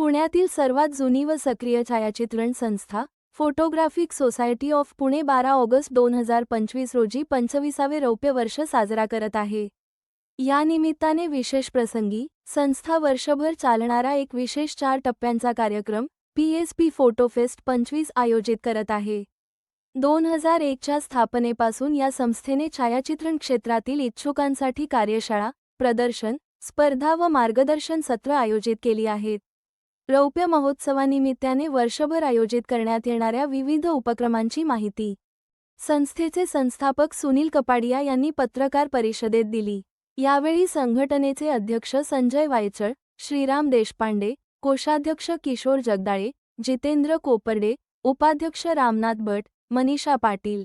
पुण्यातील सर्वात जुनी व सक्रिय छायाचित्रण संस्था फोटोग्राफिक सोसायटी ऑफ पुणे बारा ऑगस्ट दोन हजार पंचवीस रोजी पंचवीसावे रौप्य वर्ष साजरा करत आहे. या निमित्ताने विशेष प्रसंगी संस्था वर्षभर चालणारा एक विशेष चार टप्प्यांचा कार्यक्रम पीएसपी फोटोफेस्ट पंचवीस आयोजित करत आहे. दोन हजार एकच्या स्थापनेपासून या संस्थेने छायाचित्रण क्षेत्रातील इच्छुकांसाठी कार्यशाळा प्रदर्शन स्पर्धा व मार्गदर्शन सत्र आयोजित केली आहेत. रौप्य महोत्सवानिमित्ताने वर्षभर आयोजित करण्यात येणाऱ्या विविध उपक्रमांची माहिती. संस्थेचे संस्थापक सुनील कपाडिया यांनी पत्रकार परिषदेत दिली. यावेळी संघटनेचे अध्यक्ष संजय वायचळ श्रीराम देशपांडे कोषाध्यक्ष किशोर जगदाळे जितेंद्र कोपर्डे उपाध्यक्ष रामनाथ भट मनीषा पाटील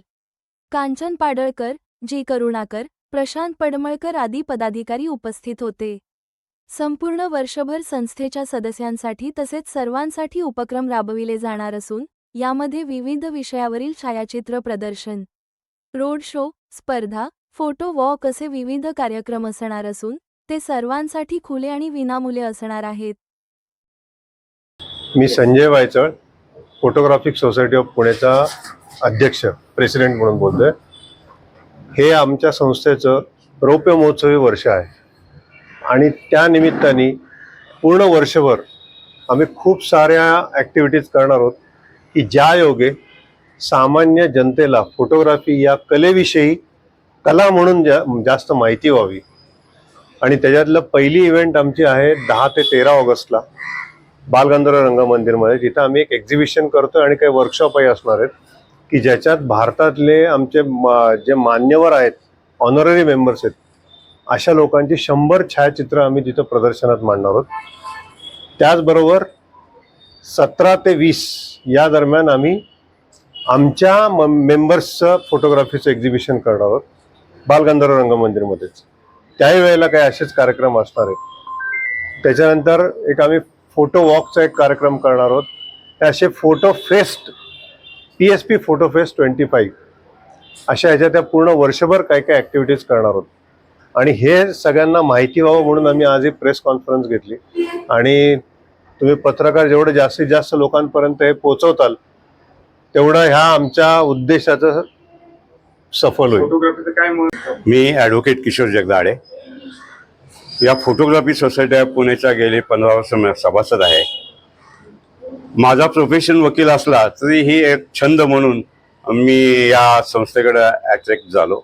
कांचन पाडळकर जी करुणाकर प्रशांत पडमळकर आदी पदाधिकारी उपस्थित होते. संपूर्ण वर्षभर संस्थेच्या सदस्यांसाठी तसेच सर्वांसाठी उपक्रम राबविले जाणार असून यामध्ये विविध विषयावरील छायाचित्र प्रदर्शन रोड शो स्पर्धा फोटो वॉक असे विविध कार्यक्रम असणार असून ते सर्वांसाठी खुले आणि विनामूल्य असणार आहेत. मी Sanjay Waychal photographic society of पुणेचा अध्यक्ष प्रेसिडेंट म्हणून बोलतोय. हे आमच्या संस्थेचं रौप्य महोत्सवी वर्ष आहे. आणि त्या निमित्ताने पूर्ण वर्षभर आम्ही खूप साऱ्या ॲक्टिव्हिटीज करणार आहोत की ज्या योगे सामान्य जनतेला फोटोग्राफी या कलेविषयी कला म्हणून जा जास्त माहिती व्हावी. आणि त्याच्यातलं पहिली इव्हेंट आमची आहे दहा ते तेरा ऑगस्टला बालगंधर्व रंगमंदिरमध्ये जिथं आम्ही एक एक्झिबिशन करतो आणि काही वर्कशॉपही असणार आहेत की ज्याच्यात भारतातले आमचे जे मान्यवर आहेत ऑनररी मेंबर्स आहेत अशा लोकांची शंभर छायाचित्र आम्ही तिथं प्रदर्शनात मांडणार आहोत. त्याचबरोबर सतरा ते वीस या दरम्यान आम्ही आमच्या म मेंबर्सचं फोटोग्राफीचं एक्झिबिशन करणार आहोत. बालगंधर्व रंगमंदिरमध्येच त्याही वेळेला काही असेच कार्यक्रम असणार आहेत. त्याच्यानंतर एक आम्ही फोटो वॉकचा एक कार्यक्रम करणार आहोत. असे photo fest P S P photo fest twenty five अशा ह्याच्या त्या पूर्ण वर्षभर काय काय ॲक्टिव्हिटीज करणार आहोत. आणि हे सगळ्यांना माहिती व्हावं म्हणून आम्ही आज एक प्रेस कॉन्फरन्स घेतली. आणि तुम्ही पत्रकार जेवढे जास्तीत जास्त लोकांपर्यंत हे पोचवताल तेवढं ह्या आमच्या उद्देशाचं सफल होईल. मी ॲडव्होकेट किशोर जगदाळे. या फोटोग्राफी सोसायटी ऑफ पुण्याचा गेले पंधरा वर्ष सभासद आहे. माझा प्रोफेशन वकील असला तरी ही एक छंद म्हणून मी या संस्थेकडे अट्रॅक्ट झालो.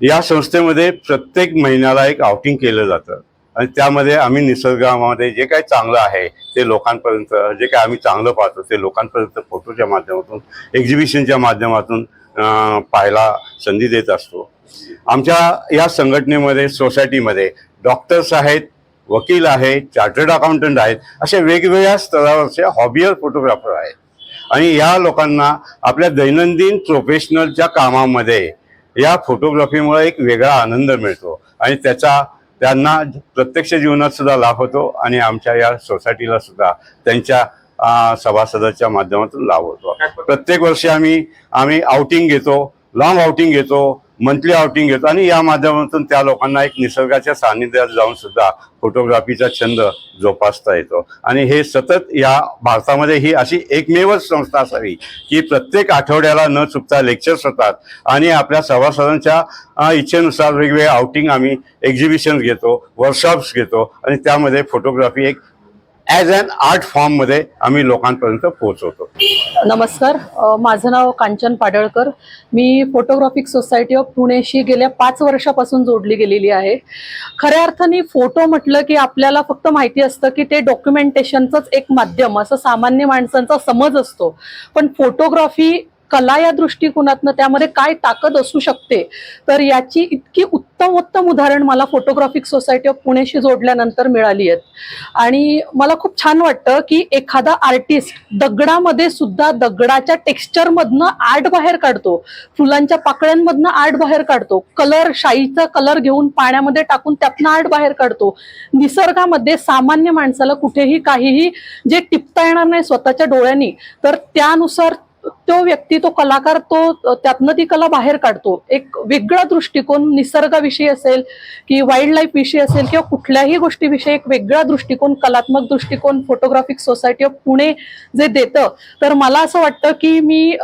या संस्थेमध्ये प्रत्येक महिन्याला एक आउटिंग केलं जातं. आणि त्यामध्ये आम्ही निसर्गामध्ये जे काही चांगलं आहे ते लोकांपर्यंत जे काही आम्ही चांगलं पाहतो ते लोकांपर्यंत फोटोच्या माध्यमातून एक्झिबिशनच्या माध्यमातून पाहायला संधी देत असतो. आमच्या या संघटनेमध्ये सोसायटीमध्ये डॉक्टर्स आहेत वकील आहेत चार्टर्ड अकाउंटंट आहेत असे वेगवेगळ्या स्तरावरचे हॉबियर फोटोग्राफर आहेत. आणि या लोकांना आपल्या दैनंदिन प्रोफेशनलच्या कामामध्ये या फोटोग्राफीमुळे एक वेगळा आनंद मिळतो आणि त्याचा त्यांना प्रत्यक्ष जीवनात सुद्धा लाभ होतो आणि आमच्या या सोसायटीला सुद्धा त्यांच्या सभासदाच्या माध्यमातून लाभ होतो. प्रत्येक वर्षी आम्ही आम्ही आउटिंग घेतो लॉंग आउटिंग घेतो मंथली आउटिंग घेतो. आणि या माध्यमातून त्या लोकांना एक निसर्गाच्या सानिध्यात जाऊन सुद्धा फोटोग्राफीचा छंद जोपासता येतो. आणि हे सतत या भारतामध्ये ही अशी एकमेवच संस्था असावी की प्रत्येक आठवड्याला न चुकता लेक्चर्स होतात. आणि आपल्या सभासदांच्या इच्छेनुसार वेगवेगळे आउटिंग आम्ही एक्झिबिशन्स घेतो वर्कशॉप्स घेतो. आणि त्यामध्ये फोटोग्राफी एक ॲज अन आर्ट फॉर्ममध्ये आम्ही लोकांपर्यंत पोहोचवतो. नमस्कार. माझं नाव कांचन पाडळकर. मी फोटोग्राफिक सोसायटी ऑफ पुणेशी गेल्या पाच वर्षापासून जोडली गेलेली आहे. खऱ्या अर्थाने फोटो म्हटलं की आपल्याला फक्त माहिती असतं की ते डॉक्युमेंटेशनचंच एक माध्यम असं सामान्य माणसांचा समज असतो. पण फोटोग्राफी कला या दृष्टिकोनातनं त्यामध्ये काय ताकद असू शकते तर याची इतकी उत्तम उत्तम उदाहरण मला फोटोग्राफिक सोसायटी ऑफ पुणेशी जोडल्यानंतर मिळाली आहेत. आणि मला खूप छान वाटतं की एखादा आर्टिस्ट दगडामध्ये सुद्धा दगडाच्या टेक्स्चरमधनं आर्ट बाहेर काढतो फुलांच्या पाकळ्यांमधनं आर्ट बाहेर काढतो कलर शाईचा कलर घेऊन पाण्यामध्ये टाकून त्यातनं आर्ट बाहेर काढतो. निसर्गामध्ये सामान्य माणसाला कुठेही काहीही जे टिपता येणार नाही स्वतःच्या डोळ्यांनी तर त्यानुसार तो व्यक्ती तो कलाकार तो त्यातनं ती कला बाहेर काढतो. एक वेगळा दृष्टिकोन निसर्गाविषयी असेल की वाईल्ड लाईफ विषयी असेल किंवा कुठल्याही गोष्टीविषयी एक वेगळा दृष्टिकोन कलात्मक दृष्टिकोन फोटोग्राफिक सोसायटी ऑफ पुणे जे देतं. तर मला असं वाटतं की मी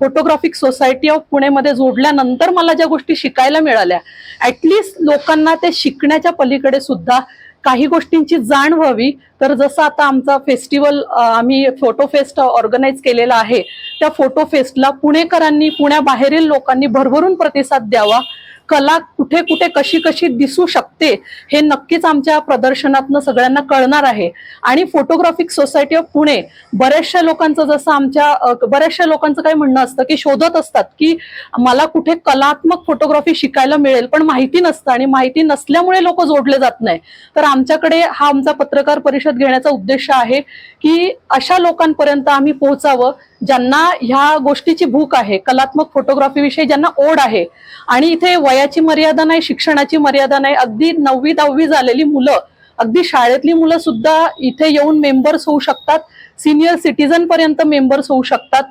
फोटोग्राफिक सोसायटी ऑफ पुणेमध्ये जोडल्यानंतर मला ज्या गोष्टी शिकायला मिळाल्या ऍटलिस्ट लोकांना ते शिकण्याच्या पलीकडे सुद्धा काही गोष्टींची जाण व्हावी. तर जसं आता आमचा फेस्टिवल आम्ही फोटो फेस्ट ऑर्गनाईज केलेला आहे. त्या फोटो फेस्टला पुणेकरांनी पुण्याबाहेरील लोकांनी भरभरून प्रतिसाद द्यावा. कला कुठे कुठे कशी कशी दिसू शकते हे नक्कीच आमच्या प्रदर्शनातनं सगळ्यांना कळणार आहे. आणि फोटोग्राफिक सोसायटी ऑफ पुणे बऱ्याचशा लोकांचं जसं आमच्या बऱ्याचशा लोकांचं काय म्हणणं असतं की शोधत असतात की मला कुठे कलात्मक फोटोग्राफी शिकायला मिळेल पण माहिती नसतं आणि माहिती नसल्यामुळे लोक जोडले जात नाही. तर आमच्याकडे हा आमचा पत्रकार परिषद घेण्याचा उद्देश आहे की अशा लोकांपर्यंत आम्ही पोहोचावं ज्यांना ह्या गोष्टीची भूक आहे कलात्मक फोटोग्राफीविषयी ज्यांना ओढ आहे. आणि इथे वयाची मर्यादा नाही शिक्षणाची मर्यादा नाही. अगदी नववी दहावी झालेली मुलं अगदी शाळेतली मुलं सुद्धा इथे येऊन मेंबर्स होऊ शकतात. सिनियर सिटीजन पर्यंत मेंबर्स होऊ शकतात.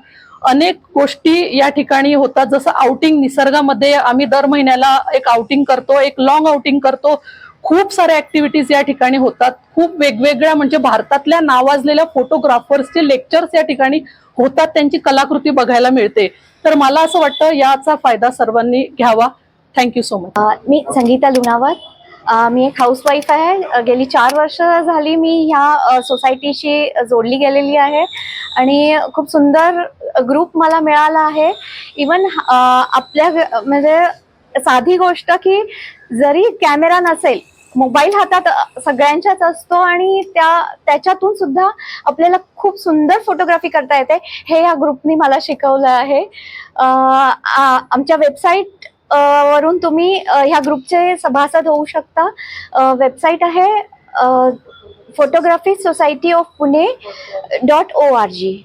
अनेक गोष्टी या ठिकाणी होतात. जसं आउटिंग निसर्गामध्ये आम्ही दर महिन्याला एक आउटिंग करतो एक लॉंग आउटिंग करतो. खूप साऱ्या ऍक्टिव्हिटीज या ठिकाणी होतात. खूप वेगवेगळ्या म्हणजे भारतातल्या नावाजलेल्या फोटोग्राफर्सचे लेक्चर्स या ठिकाणी होतात. त्यांची कलाकृती बघायला मिळते. तर मला असं वाटतं याचा फायदा सर्वांनी घ्यावा. Thank you so much Sangita Lunawat. मी एक हाऊसवाईफ आहे. गेली चार वर्ष झाली मी ह्या सोसायटीशी जोडली गेलेली आहे. आणि खूप सुंदर ग्रुप मला मिळाला आहे. इवन आपल्या म्हणजे साधी गोष्ट की जरी कॅमेरा नसेल मोबाईल हातात सगळ्यांच्याच असतो आणि त्या त्याच्यातून सुद्धा आपल्याला खूप सुंदर फोटोग्राफी करता येते. हे या ग्रुपनी मला शिकवलं आहे. आमच्या वेबसाईट वरून तुम्ही ह्या ग्रुपचे सभासद होऊ शकता. वेबसाईट आहे photography society of Pune dot O R G